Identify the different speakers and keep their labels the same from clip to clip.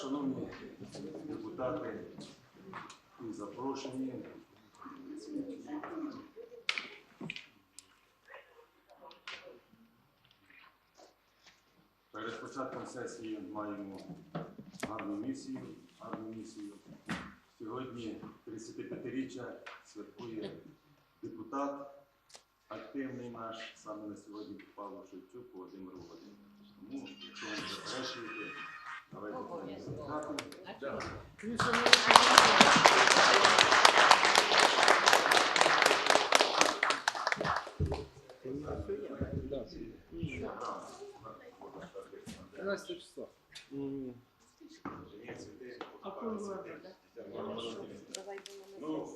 Speaker 1: шановні депутати і запрошені. Перед початком сесії маємо гарну місію. Гарну місію. Сьогодні 35-річчя святкує депутат, активний наш, саме на сьогодні Павло Шевчук Володимир Володимирович. Тому, якщо ви заперечуєте, будемо привітати. Ну,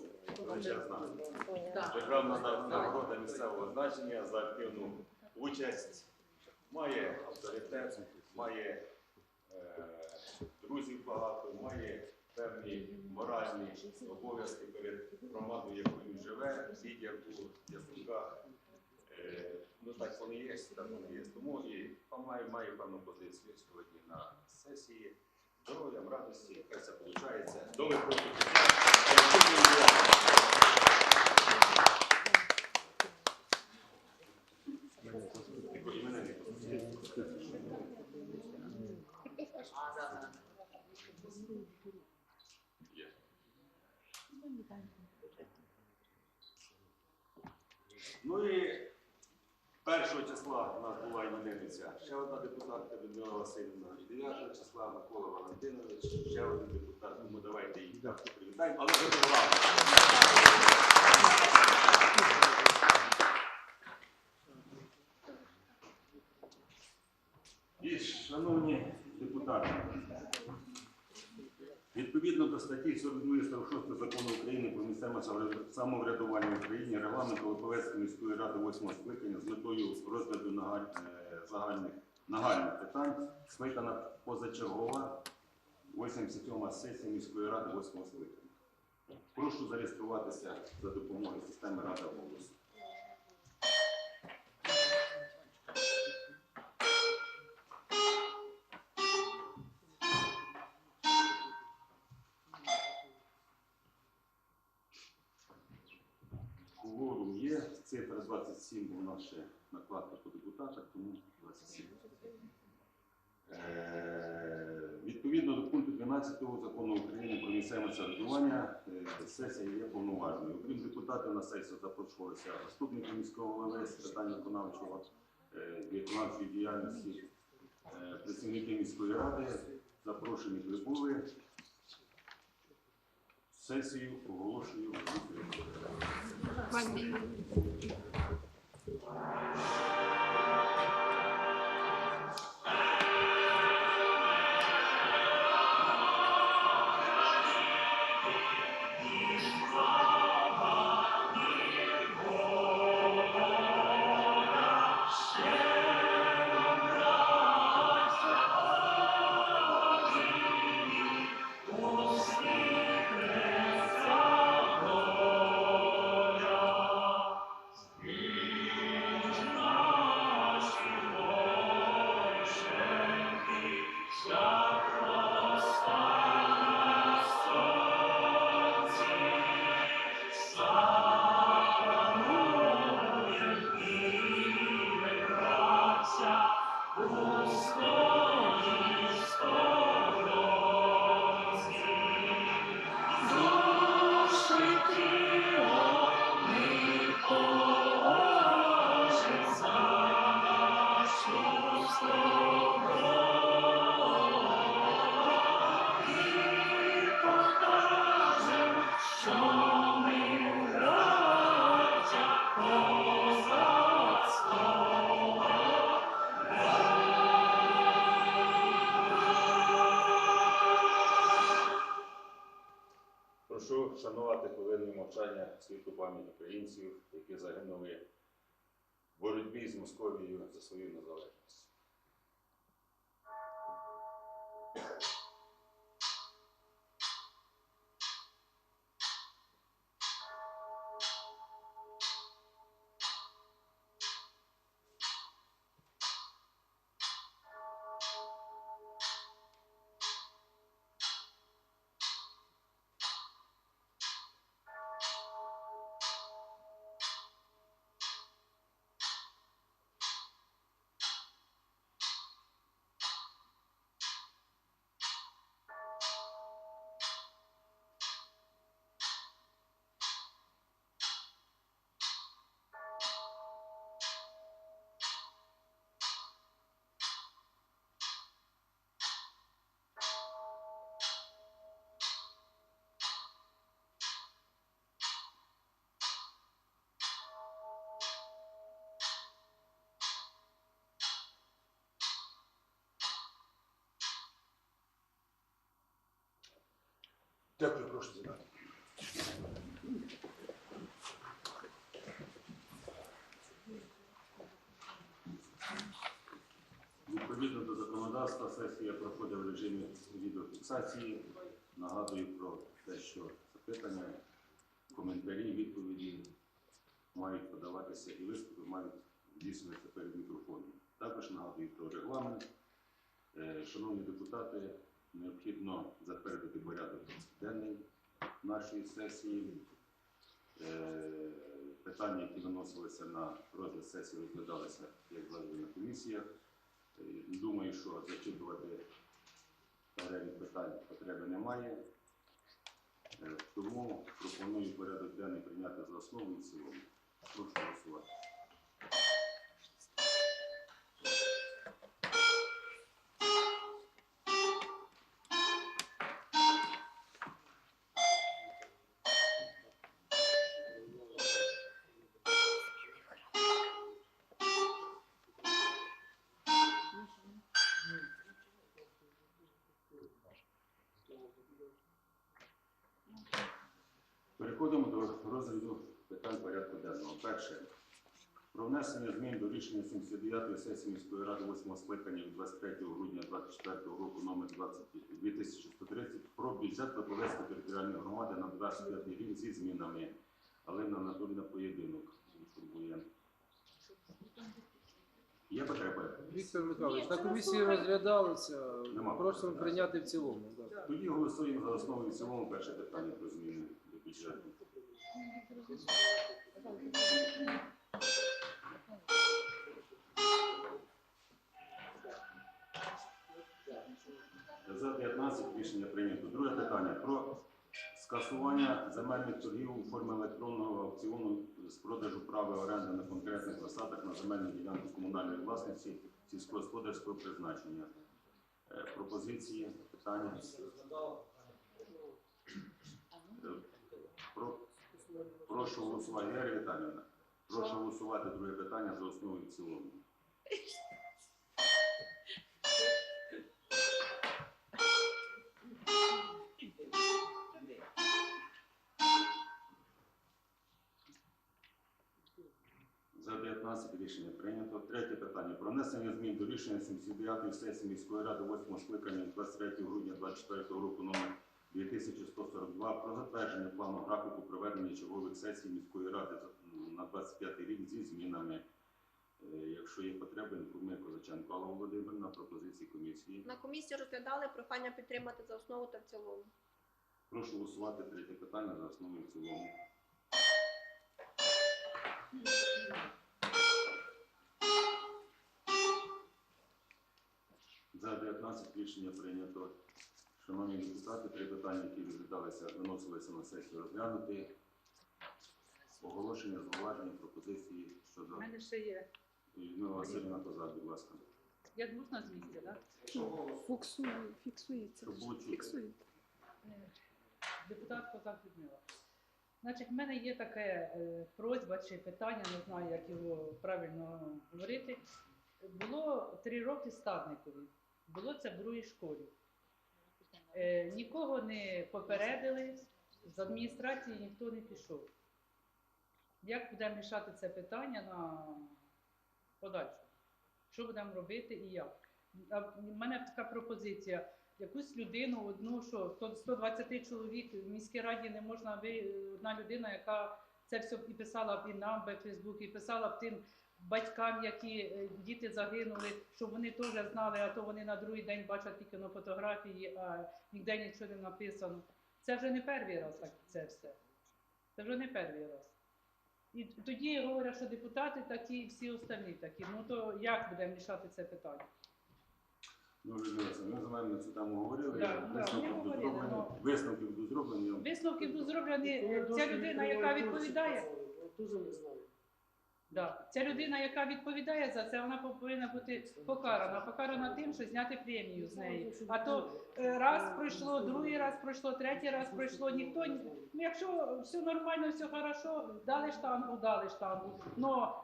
Speaker 1: державна нагорода місцевого значення за активну участь. Має авторитет, має е, друзів багато, має певні моральні обов'язки перед громадою, якою він живе, Лідія у Ясунках. Е, ну так вони є, так вони є. Тому і має, має певну позицію сьогодні на сесії. Здоров'ям, радості, хай це виходить. До виходу. Є. Ну і першого числа у нас була іменинниця. Ще одна депутатка Людмила Васильівна. І 9 числа Микола Валентинович, ще один депутат. Тому давайте їх привітаємо. Але вже програма. І, шановні депутати, відповідно до статті 42 46 закону України про місцеве самоврядування в Україні, регламент Липовецької міської ради 8 скликання з метою розгляду е, загальних нагальних питань скликана позачергова 87 сесія міської ради 8 скликання. Прошу зареєструватися за допомогою системи Рада голосу. Є, цифра 27, бо нас ще накладка по депутатах, тому 27. Е, Відповідно до пункту 12 закону України про місцеве самоврядування, е, сесія є повноважною. Окрім депутатів на сесію запрошувалися заступники міського голови з питань виконавчого е, виконавчої діяльності, е, працівники міської ради, запрошені прибули. Сесію оголошую Прошу шанувати хвилиною мовчання світу пам'ять українців, які загинули в боротьбі з Московією за свою незалежність.
Speaker 2: Дякую, прошу задати.
Speaker 1: Відповідно до законодавства, сесія проходить в режимі відеофіксації. Нагадую про те, що запитання, коментарі, відповіді мають подаватися і виступи мають здійснюватися перед мікрофоном. Також нагадую про регламент. Е, Шановні депутати, необхідно затвердити порядок денний нашої сесії. Е, Питання, які виносилися на розгляд сесії, розглядалися як завжди на комісіях. Е, Думаю, що зачитувати перелік питань потреби немає. Е, Тому пропоную порядок денний прийняти за основу і в цілому. Прошу голосувати. Розгляду питань порядку денного. Перше. Про внесення змін до рішення 79-ї сесії міської ради 8 скликання від 23 грудня 2024 року номер 2130 про бюджет Петровецької територіальної громади на 25 рік зі змінами. Алина Анатолійовна поєдинок. Турбує. Є потреба?
Speaker 3: Віктор Михайлович, на комісії
Speaker 4: наступне.
Speaker 3: розглядалося,
Speaker 1: Нема
Speaker 3: просимо прийняти в цілому.
Speaker 1: Тоді голосуємо за основу і в цілому перше питання про зміни до бюджету. За 19 рішення прийнято. Друге питання про скасування земельних торгів у формі електронного аукціону з продажу права оренди на конкретних засадах на земельну ділянку комунальної власності сільськогосподарського призначення. Е, Пропозиції, питання. Е, Про, прошу голосувати. Ярія Віталіївна, прошу голосувати друге питання за основу і в цілому. За 19 рішення прийнято. Третє питання. Про внесення змін до рішення 79-ї сесії міської ради 8 скликання 23 грудня 2024 року номер 2142 про затвердження плану графіку проведення чергових сесій міської ради на 25 рік зі змінами. Е, Якщо є потреба, інформує Козаченко Алла Володимирівна, пропозиції комісії.
Speaker 4: На комісії розглядали прохання підтримати за основу та в цілому.
Speaker 1: Прошу голосувати третє питання за основу і в цілому. За 19 рішення прийнято. Шановні депутати, три питання, які розглядалися, виносилися на сесію розглянути. Оголошення, зауваження, пропозиції щодо У
Speaker 5: мене ще є.
Speaker 1: Людмила Васильівна Козак, будь ласка.
Speaker 5: Я можна з місця, так?
Speaker 6: Фіксує, фіксується.
Speaker 1: Щоб було чути.
Speaker 6: Фіксується.
Speaker 5: Депутат Козак Людмила. Значить, в мене є таке е, просьба чи питання, не знаю, як його правильно говорити. Було три роки стадникові. Було це в другій школі. Е, нікого не попередили, з адміністрації ніхто не пішов. Як будемо рішати це питання на подальше? Що будемо робити і як? В мене така пропозиція. Якусь людину, одну, що 100 120 чоловік в міській раді не можна ви одна людина, яка це все і писала б і нам в Фейсбук, і писала б тим батькам, які е, діти загинули, щоб вони теж знали, а то вони на другий день бачать тільки на фотографії, а ніде нічого не написано. Це вже не перший раз так це все. Це вже не перший раз. І тоді говорять, що депутати такі, і всі остальні такі. Ну то як будемо рішати це питання?
Speaker 1: Ну, Людмила, ми з вами на цю тему говорили.
Speaker 5: Да, да,
Speaker 1: висновки
Speaker 5: ми
Speaker 1: будуть
Speaker 5: говорили,
Speaker 1: зроблені.
Speaker 5: ну.
Speaker 1: Висновки будуть зроблені.
Speaker 5: Висновки будуть зроблені ця людина, яка відповідає.
Speaker 2: Дуже не знаю.
Speaker 5: Да. Ця людина, яка відповідає за це, вона повинна бути покарана. Покарана тим, що зняти премію з неї. А то е, раз пройшло, другий раз пройшло, третій раз пройшло. Ніхто ні- ну, якщо все нормально, все хорошо, дали штангу, дали штангу. Но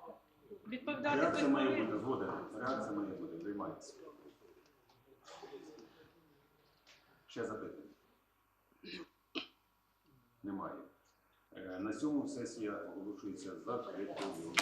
Speaker 5: відповідати
Speaker 1: Реакція має бути, згоден. Реакція має бути, приймається. Ще запитання. Немає. Е, На цьому сесія оголошується закритою.